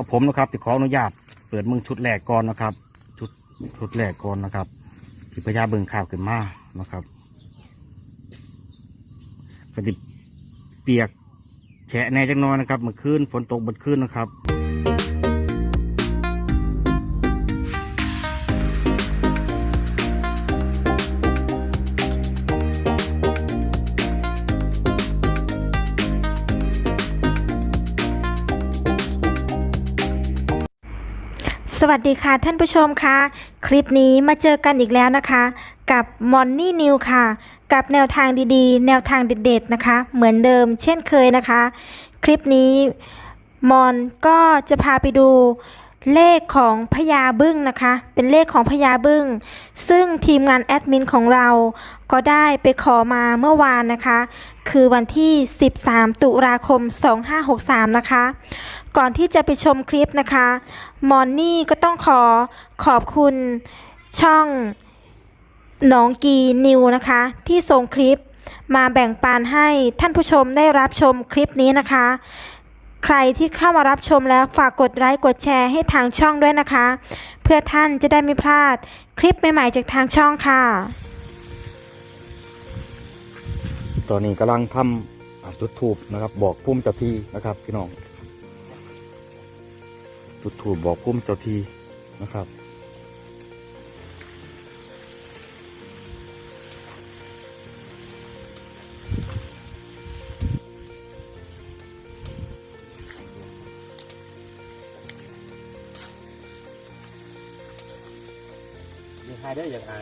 ก็ผมนะครับที่ขออนุญาตเปิดมึงชุดแรกก่อนนะครับ ชุดชุดแรกก่อนนะครับที่พญาเบิ่งข่าวขึ้นมานะครับก็ติเปียกแฉะแน่จังน้อยนะครับเมื่อคืนฝนตกบนคืนนะครับ สวัสดีค่ะท่านผู้ชมคะคลิปนี้มาเจอกันอีกแล้วนะคะ กับมอนนี่นิวค่ะ กับแนวทางดีๆ แนวทางเด็ดๆนะคะ เหมือนเดิมเช่นเคยนะคะ คลิปนี้มอนก็จะพาไปดู เลขของพญาบึ้งนะคะ เป็นเลขของพญาบึ้ง ซึ่งทีมงานแอดมินของเราก็ได้ไปขอมาเมื่อวานนะคะ คือวันที่ 13 ตุลาคม 2563 นะคะ ก่อนที่จะไปชมคลิปนะคะ มอนนี่ก็ต้องขอขอบคุณช่องหนองกีนิวนะคะ ที่ส่งคลิปมาแบ่งปันให้ท่านผู้ชมได้รับชมคลิปนี้นะคะ ใครที่เข้ามารับชมแล้วฝากกดไลค์กดแชร์ให้ทางช่องด้วยนะคะ เพื่อท่านจะได้ไม่พลาดคลิปใหม่ๆจากทางช่องค่ะ ตอนนี้กำลังทำอ่าจุดทูบนะครับ บอกพุ่มเจ้าที่นะครับ พี่น้องจุดทูบบอกพุ่มเจ้าที่นะครับ ได้อย่างไร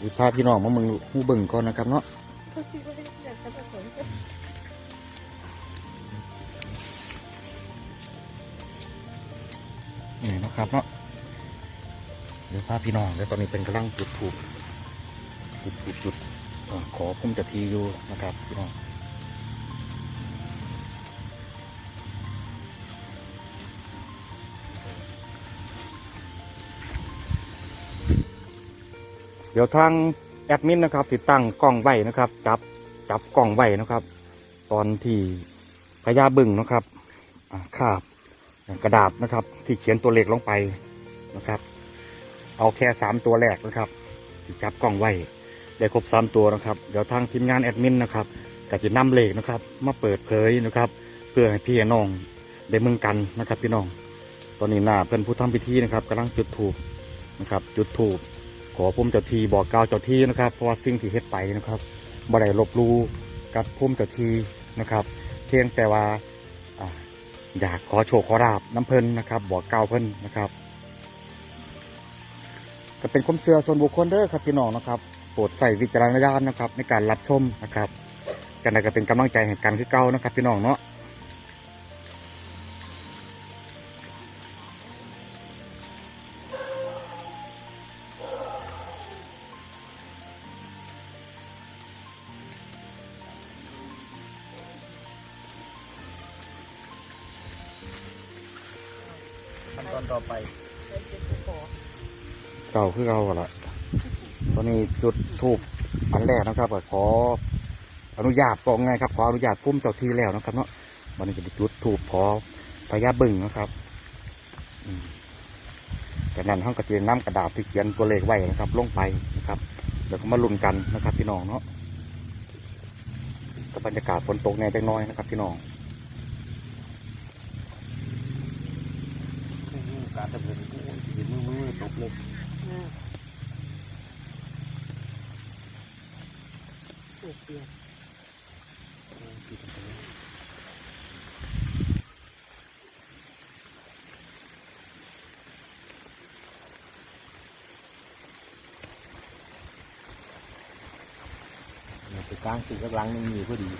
ดีพาพี่น้องมามึงผู้เบิ่งก่อนนะครับเนาะนี่นะครับเนาะเดี๋ยวพาพี่น้องเดี๋ยวตอนนี้เป็นกำลังจุดถูกจุดจุดจุดขอพุ่มจะทีอยู่นะครับพี่น้อง ดี๋ยวทางแอดมินนะครับติดตั้งกล้องไว้นะครับ จับจับกล้องไว้นะครับ ตอนที่พญาบึ้งนะครับคาบกระดาษนะครับ ที่เขียนตัวเลขลงไปนะครับ เอาแค่สามตัวแรกนะครับจับกล้องไว้ได้ครบสามตัวนะครับ เดี๋ยวทางทีมงานแอดมินนะครับก็จะนำเลขนะครับ มาเปิดเผยนะครับ เพื่อให้พี่น้องได้มึงกันนะครับ พี่น้อง ตอนนี้หน้าเป็นผู้ทำพิธีนะครับกำลังจุดถูกนะครับ จุดถูก ขอพุ่มเจ้าทีบอกกล่าวเจ้าทีนะครับ เพราะว่าสิ่งที่เฮ็ดไปนะครับบ่ได้ลบลูกับพุ่มเจ้าทีนะครับ เพียงแต่ว่าอยากขอโชคขอราบน้ำเพิ่นนะครับ บอกกล่าวเพิ่นนะครับ ก็เป็นความเชื่อส่วนบุคคลเด้อครับพี่น้องนะครับโปรดใส่วิจารณญาณนะครับ ในการรับชมนะครับ กันก็เป็นกำลังใจแห่งกันคือเก่านะครับ พี่น้องเนาะ อนต่อไปเก่าคือเก่าละตอนนี้จุดทูบอันแรกนะครับขออนุญาตบอกไงครับ ขออนุญาตพุ่มเจ้าที่แล้วนะครับเนาะวันนี้จะจุดทูบขอพญาบึ้งนะครับจากนั้นห้องกระเจียนน้ำกระดาษที่เขียนตัวเลขไว้นะครับ ลงไปนะครับ เดี๋ยวก็มาลุ้นกันนะครับพี่น้องเนาะบรรยากาศฝนตกแน่จังน้อยนะครับพี่น้อง การดำเนินกูเห็นมือมือตกเลยไปกลางตีกับหลังนึงมีพอดี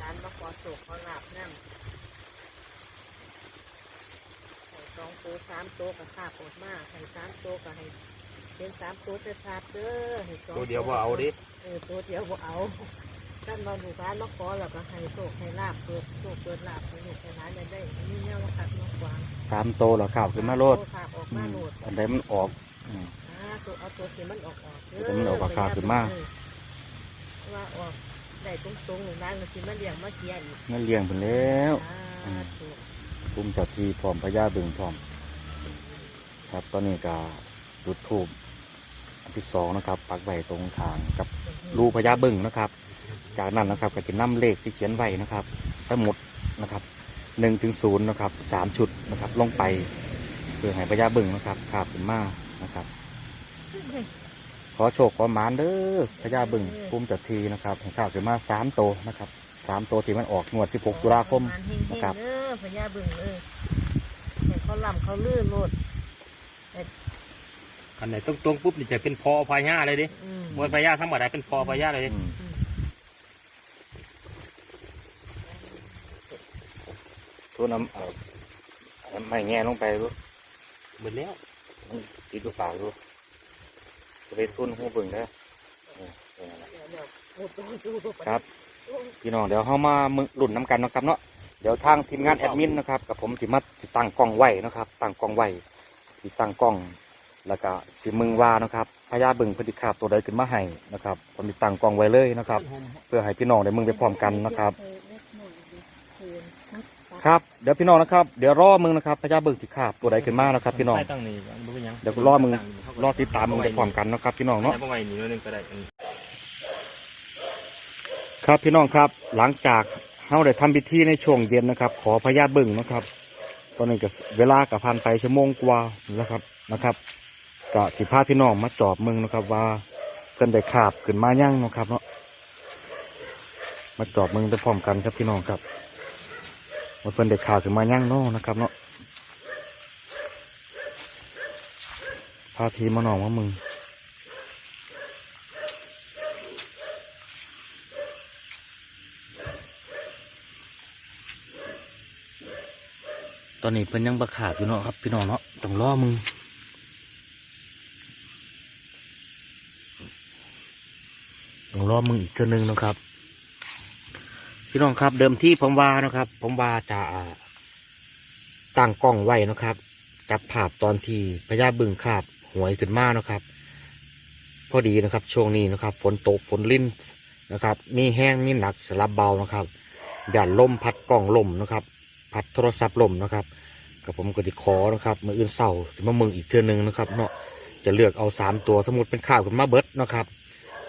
ร้านมาขอโศกขอหลับนั่งใส่สอง ตัวสามตัวกับข้าปวดมากใส่สามตัวกับให้เป็นสามตัวเป็นขาดเด้อให้สองตัวเดียวพอเอาดิเออตัวเดียวบ่เอาท่านมาดูร้านมาขอแล้วก็ให้โศกให้ลาบเปิดโศกเปิดลาบให้ลูกให้ร้านได้ได้นี่แนวมาขัดมากกว่าตามโตแล้วข่าวขึ้นมาโลดขาบออกอืมามโหลดอันใดมันออกอืมอ่าตัวเอาตัวที่มันออกออกเด้ตัวมันออกออกขาขึ้นมาเออว่าออกได้ตรงๆหรือร้านก็สิมาเลี้ยงมาเกียนอีกนั่นเลี้ยงเพิ่นแล้วสาธุภูมิเจ้าที่พร้อมพญาบึงพร้อม ครับ ตอนนี้ก็จุดทูบอันที่สองนะครับ ปักไว้ตรงทางกับรูพญาบึงนะครับ จากนั้นนะครับก็จะนำเลขที่เขียนไว้นะครับ ทั้งหมดนะครับหนึ่งถึงศูนย์นะครับสามชุดนะครับ ลงไปเพื่อให้พญาบึงนะครับขาบขึ้นมานะครับ ขอโชคขอหมานเด้อพญาบึงภูมิจัดทีนะครับให้ขาบขึ้นมาสามโตนะครับสามโตวที่มันออกงวดสิบหกตุลาคมนะครับเด้อพญาบึงเออให้เขาลำเขาลื่นโลด อันไหนตรงตรงๆปุ๊บนี่จะเป็นพอพายาเลยดิอืมมวยพายาทั้งหมดได้เป็นพอพายาเลยดิอืมอืมทุนน้ำเอ่อไม่แง่ลงไปรู้เหมือนแล้วมันติดลูกปากรู้จะไปทุนหูบึงได้อเออนั่นแหละเดี๋ยวเดี๋ยวโอ้โหดูดูไปครับ พี่น้องเดี๋ยวเขามามึงรุ่นน้ำกันเนาะครับเนาะเดี๋ยวทางทีมงานแอดมินนะครับกับผมสิมาสิตั้งกล้องไว้นะครับตั้งกล้องไว้ สิตั้งกล้อง แล้วก็สิมึงว่านะครับพญาบึงพฤติคาบตัวใดขึ้นมาให้นะครับผมสิตั้งกล้องไว้เลยนะครับ เพื่อให้พี่น้องได้มึงไปพร้อมกันนะครับ ครับเดี๋ยวพี่น้องนะครับ เดี๋ยวรอมึงนะครับพญาบึงสิคาบตัวใดขึ้นมานะครับ พี่น้องใต้ตั้งนี่บ่เป็นหยังเดี๋ยวรอมึงรอติดตามมึงไปพร้อมกันนะครับ พี่น้องเนาะเนาะไว้นี่หนึงก็ได้อืมครับพี่น้องครับหลังจากเฮาได้ทำพิธีในช่วงเย็นนะครับ ขอพญาบึ้งนะครับ ตอนนี้ก็เวลากับพันไปชั่วโมงกว่าแล้วครับนะครับก็สิพาพี่น้องมาจอบมึงนะครับว่าเพิ่นได้ขาบขึ้นมายั่งนะครับเนาะมาจอบมึงไปพร้อมกันครับพี่น้องครับว่าเพิ่นได้ขาบขึ้นมายั่งเนาะนะครับเนาะพาพี่มาน้องมามึง ตอนนี้เพิ่นยังประขาดอยู่เนาะครับพี่น้องเนาะต้องรอมึงต้องรอมึงอีกเทื่อนึงนะครับ พี่น้องครับ เดิมที่ผมว่านะครับ ผมว่าจะตั้งกล้องไว้นะครับจับภาพตอนที่พญาบึงคาบหวยขึ้นมานะครับ พอดีนะครับ ช่วงนี้นะครับ ฝนตกฝนลิ่นนะครับ มีแห้งมีหนักสลับเบานะครับอย่าลมพัดกล้องลมนะครับ พัดโทรศัพท์ลมนะครับกับผมก็จะขอนะครับมืออื่นเศร้าสิมามึงอีกเทือนึงนะครับ เนาะจะเลือกเอาสามตัวสมมติเป็นข่าวขึ้นมาเบิร์ดนะครับ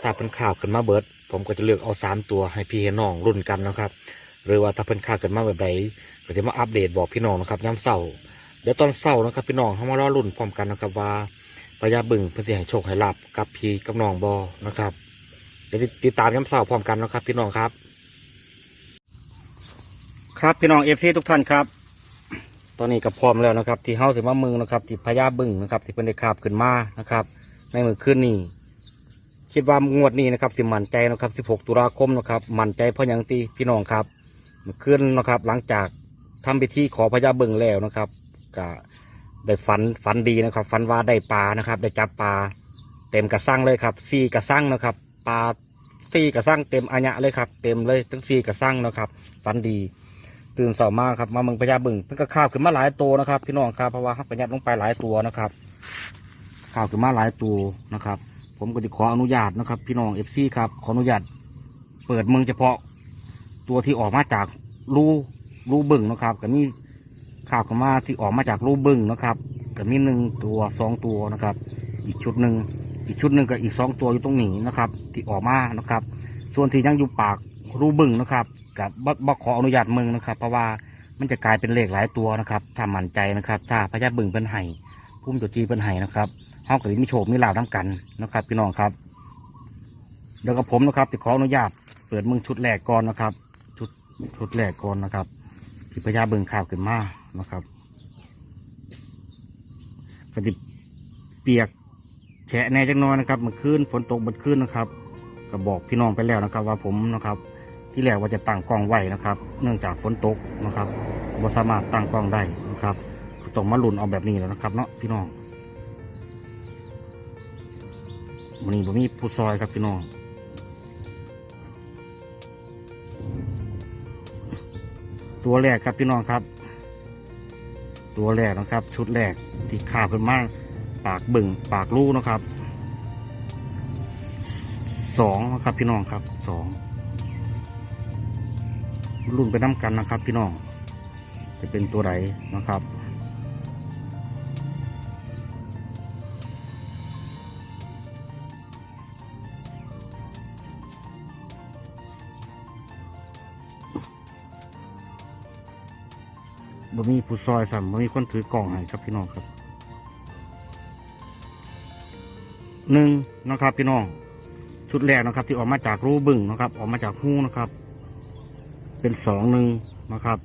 ถ้าเป็นข่าวขึ้นมาเบิร์ดผมก็จะเลือกเอาสามตัวให้พี่ให้น้องรุ่นกันนะครับ หรือว่าถ้าเป็นข่าวขึ้นมาแบบใดก็จะมาอัปเดตบอกพี่น้องนะครับย้ำเศร้าเดี๋ยวตอนเศร้านะครับ พี่น้องเขามารอรุ่นพร้อมกันนะครับว่าพญาบึงเพื่อสิให้โชคให้ลาบกับพี่กับน้องบอนะครับเดี๋ยวติดตามย้ำเศร้าพร้อมกันนะครับ พี่น้องครับ ครับพี่น้องเอฟซีทุกท่านครับ ตอนนี้ก็พร้อมแล้วนะครับ ที่เฮาสิมามึงนะครับ ที่พญาบึ้งนะครับ ที่เป็นได้ขาบขึ้นมานะครับ ในมือคืนนี้คิดว่างวดนี้นะครับสิมั่นใจนะครับ 16 ตุลาคมนะครับ มั่นใจเพราะยังตีพี่น้องครับมื่อคืนนะครับ หลังจากทำพิธีขอพญาบึ้งแล้วนะครับก็ได้ฝันฝันดีนะครับฝันว่าได้ปลานะครับ ได้จับปลาเต็มกระซังเลยครับสี่กระซังนะครับปลาสี่กระซังเต็มอัญะเลยครับ เต็มเลยทั้งสี่กระซังนะครับฝันดี ตื่นเสามาครับมาเมืองพญาบึงเพิ่งก็ข้าวขึ้นมาหลายตัวนะครับ พี่น้องครับเพราะว่าเขาปยัดลงไปหลายตัวนะครับข้าวขึ้นมาหลายตัวนะครับ ผมก็จะขออนุญาตนะครับ พี่น้องเอฟซีครับขออนุญาตเปิดเมืองเฉพาะตัวที่ออกมาจากรูรูบึงนะครับก็มีข้าวขึ้นมาที่ออกมาจากรูบึงนะครับก็มีหนึ่งตัวสองตัวนะครับ อีกชุดหนึ่งอีกชุดหนึ่งกับอีกสองตัวอยู่ตรงนี้นะครับ ที่ออกมานะครับ ส่วนที่ยังอยู่ปากรูบึงนะครับ กับบขออนุญาตมืองนะครับ เพราะว่ามันจะกลายเป็นเลขหลายตัวนะครับถ้ามั่นใจนะครับ ถ้าพญาบึงเป็นไห้พุ่มตัวจีเป็นไห้นะครับเฮากับมีโชคมีลาบน้ำกันนะครับ พี่น้องครับเดี๋ยวกับผมนะครับจะขออนุญาตเปิดมืองชุดแรกก่อนนะครับ ชุดชุดแรกก่อนนะครับที่พญาบึงข่าวขึ้นมานะครับก็จะเปียกแฉะแน่จังน้อยนะครับเมื่อคืนฝนตกเมื่อคืนนะครับ ก็บอกพี่น้องไปแล้วนะครับ ว่าผมนะครับ ที่แรกว่าจะตั้งกล้องไว้นะครับ เนื่องจากฝนตกนะครับบ่สามารถตั้งกล้องได้นะครับต้องมาลุ้นเอาแบบนี้แล้วนะครับ เนาะพี่น้องวันนี้ผมมีผู้ซอยครับพี่น้องตัวแรกครับพี่น้องครับ ตัวแรกนะครับ ชุดแรกที่ขาวขึ้นมาปากบึ่งปากลูนะครับสองนะครับพี่น้องครับสอง รุ่นไปน้ำกันนะครับ พี่น้อง จะเป็นตัวไหนนะครับ บ่มีผู้ซอยสั่บ่มีคนถือกล่องให้ครับพี่น้องครับหนึ่งนะครับพี่น้อง ชุดแรกนะครับ ที่ออกมาจากรูบึงนะครับ ออกมาจากหูนะครับ เป็นสองหนึ่งนะครับ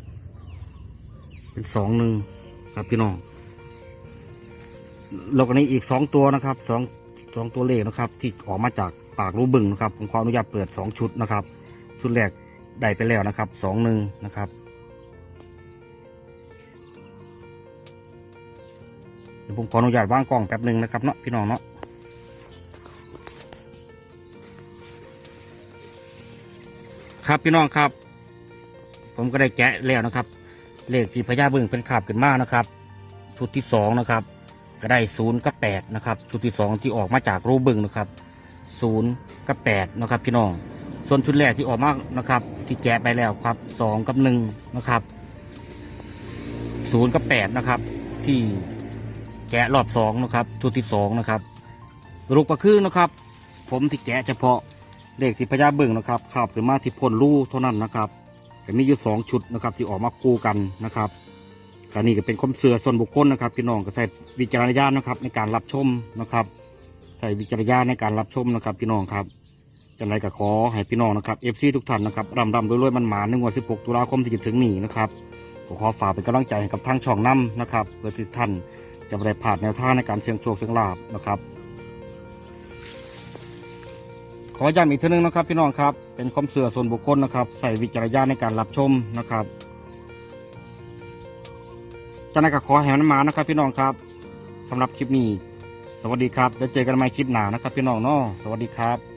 เป็นสองหนึ่งครับพี่น้องแล้วก็นี้อีกสองตัวนะครับสองสองตัวเลขนะครับ ที่ออกมาจากปากรูบึงนะครับผมขออนุญาตเปิดสองชุดนะครับ ชุดแรกได้ไปแล้วนะครับสองหนึ่งนะครับ เดี๋ยวผมขออนุญาตวางกล้องแป๊บหนึ่งนะครับเนาะพี่น้องเนาะครับพี่น้องครับ ผมก็ได้แกะแล้วนะครับ เลขที่พญาบึ้งเป็นขาบขึ้นมานะครับ ชุดที่สองนะครับ ก็ได้ศูนย์กับแปดนะครับ ชุดที่สองที่ออกมาจากรูบึ้งนะครับศูนย์กับแปดนะครับพี่น้อง ส่วนชุดแรกที่ออกมานะครับ ที่แกะไปแล้วครับสองกับหนึ่งนะครับศูนย์กับแปดนะครับ ที่แกะรอบสองนะครับ ชุดที่สองนะครับสรุปก็คือนะครับ ผมที่แกะเฉพาะเลขที่พญาเบิ่งนะครับขับหรือมาที่พ่นรูเท่านั้นนะครับ จะมีอยู่สองชุดนะครับที่ออกมาคู่กันนะครับกรนี้ก็เป็นความเชื่อส่วนบุคคลนะครับพี่น้องก็ใช้วิจารณญาณนะครับ ในการรับชมนะครับ ใส่วิจารณญาณในการรับชมนะครับ พี่น้องครับจังไรก็ขอให้พี่น้องนะครับเอฟซีทุกท่านนะครับรำรำรวยๆมันหมาในงวด16 ตุลาคมที่จะถึงนี้นะครับก็ขอฝากเป็นกำลังใจให้กับทางช่องน้ำนะครับเพื่อที่ท่านจะไม่ได้ผ่านแนวทางในการเสี่ยงโชคเสี่ยงลาบนะครับ ขอย้ำอีกทีนึงนะครับ พี่น้องครับ เป็นความเสื่อส่วนบุคคลนะครับ ใส่วิจารณญาณในการรับชมนะครับจะนั้นก็ขอแห้มันมานะครับ พี่น้องครับสำหรับคลิปนี้ สวัสดีครับแล้วเจอกันใหม่คลิปหน้านะครับ พี่น้องเนาะสวัสดีครับ